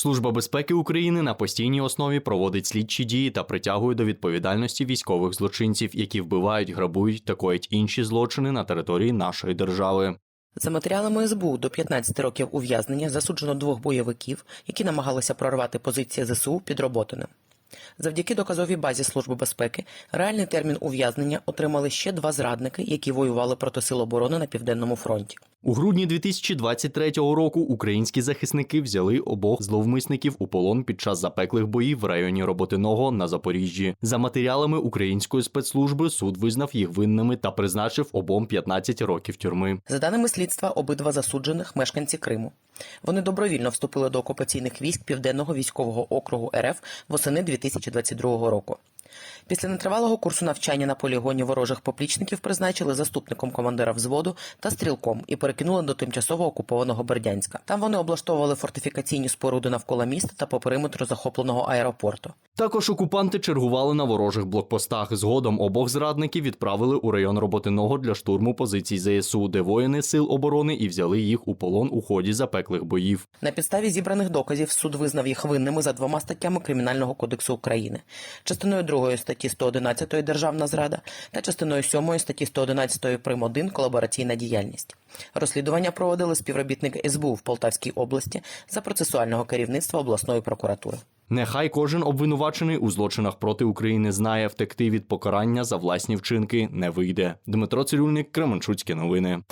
Служба безпеки України на постійній основі проводить слідчі дії та притягує до відповідальності військових злочинців, які вбивають, грабують та коять інші злочини на території нашої держави. За матеріалами СБУ до 15 років ув'язнення засуджено двох бойовиків, які намагалися прорвати позиції ЗСУ під Роботиним. Завдяки доказовій базі Служби безпеки реальний термін ув'язнення отримали ще два зрадники, які воювали проти сил оборони на південному фронті. У грудні 2023 року українські захисники взяли обох зловмисників у полон під час запеклих боїв в районі Роботиного на Запоріжжі. За матеріалами української спецслужби суд визнав їх винними та призначив обом 15 років тюрми. За даними слідства, обидва засуджених мешканці Криму. Вони добровільно вступили до окупаційних військ Південного військового округу РФ восени 2022 року. Після нетривалого курсу навчання на полігоні ворожих поплічників призначили заступником командира взводу та стрілком і перекинули до тимчасово окупованого Бердянська. Там вони облаштовували фортифікаційні споруди навколо міста та по периметру захопленого аеропорту. Також окупанти чергували на ворожих блокпостах. Згодом обох зрадників відправили у район Роботиного для штурму позицій ЗСУ, де воїни сил оборони і взяли їх у полон у ході запеклих боїв. На підставі зібраних доказів суд визнав їх винними за двома статтями Кримінального кодексу України, частиною 2 статті 111 Державна зрада та частиною 7 статті 111 прим. 1 колабораційна діяльність. Розслідування проводили співробітники СБУ в Полтавській області за процесуального керівництва обласної прокуратури. Нехай кожен обвинувачений у злочинах проти України знає, втекти від покарання за власні вчинки не вийде. Дмитро Цирюльник, Кременчуцькі новини.